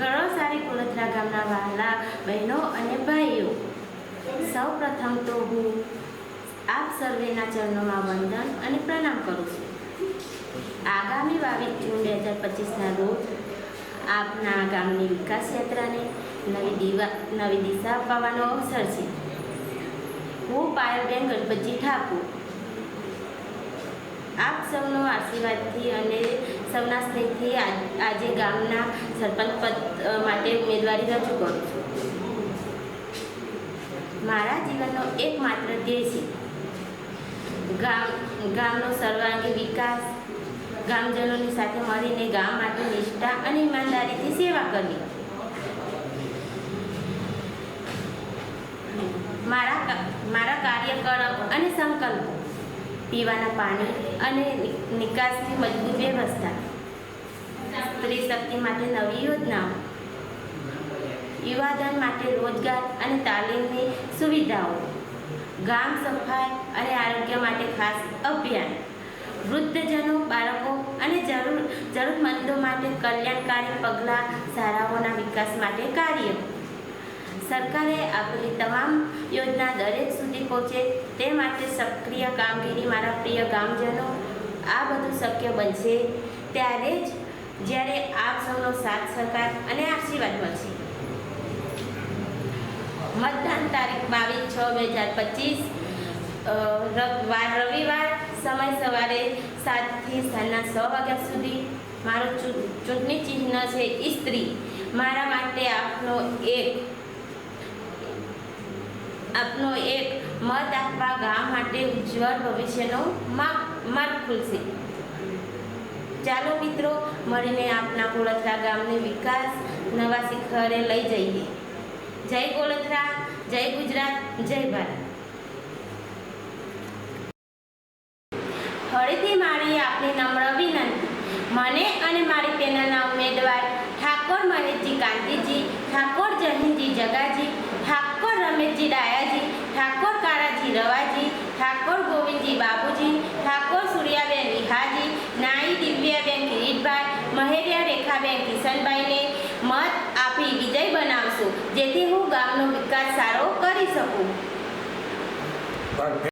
ગળોસારી કુલથરા ગામના વહાલા બહેનો અને ભાઈઓ. સૌ પ્રથમ તો હું આપ સર્વેના ચરણોમાં વંદન અને પ્રણામ કરું છું. આગામી બાવીસ જૂન બે હજાર પચીસના રોજ આપના ગામની વિકાસ યાત્રાને નવી દિવા, નવી દિશા અપાવવાનો અવસર છે. હું પાયલબેન ગણપતજી ઠાકુર. આપ સૌનો આશીર્વાદથી અને સૌના સ્નેહથી આજ- ગામના સરપંચ પદ માટે ઉમેદવારી રજૂ કરું છું. મારા જીવનનો એકમાત્ર ધ્યેય છે ગામ, ગામનો સર્વાંગી વિકાસ, ગામજનોની સાથે મળીને ગામ માટે નિષ્ઠા અને ઈમાનદારીથી સેવા કરવી. મારા મારા કાર્યક્રમ અને સંકલ્પો પીવાના પાણી અને નિકાસની મજબૂત વ્યવસ્થા. સ્ત્રી શક્તિ માટે નવી યોજનાઓ. યુવાધન માટે રોજગાર અને તાલીમની સુવિધાઓ. ગામ સફાઈ અને આરોગ્ય માટે ખાસ અભિયાન. વૃદ્ધજનો, બાળકો અને જરૂર, જરૂરમંદો માટે કલ્યાણકારી પગલાં શાળાઓના વિકાસ માટે કાર્ય. સરકારે આપેલી તમામ યોજના દરેક સુધી પહોંચે તે માટે સક્રિય કામગીરી મારા પ્રિય ગામજનો, આ બધું શક્ય બનશે ત્યારે જ જ્યારે આપ સૌનો સાથ, સહકાર અને આશીર્વાદ મળશે. મતદાન તારીખ બાવીસ છ બે હજાર પચીસ વાર, રવિવાર સમય સવારે સાતથી સાંજના છ વાગ્યા સુધી. મારું ચૂંટણી ચિહ્ન છે ઇસ્ત્રી મારા માટે આપનો એક આપનો એક મત આપવા ગામ માટે ઉજ્જવળ ભવિષ્યનો માર્ગ ખુલશે. ચાલો મિત્રો, મળીને આપના કોળથરા ગામને વિકાસ નવા શિખરે લઈ જઈએ. જય કોળથરા જય ગુજરાત, જય ભારત. ફરીથી મારી આપની નમ્ર વિનંતી. મને અને મારી પેનલના ઉમેદવાર ઠાકોર મહેશજી કાંતિજી ઠાકોર જહીનજી જગાજી, ઠાકોર રમેશજી કારાજી રવાજી, ઠાકોર ગોવિંદજી બાબુજી ઠાકોર સૂર્યાબેન વિહાજી નાઈ દિવ્યાબેન કિરીટભાઈ, મહેરિયા રેખાબેન કિશનભાઈને મત આપી વિજય બનાવશું, જેથી હું ગામનો વિકાસ સારો કરી શકું.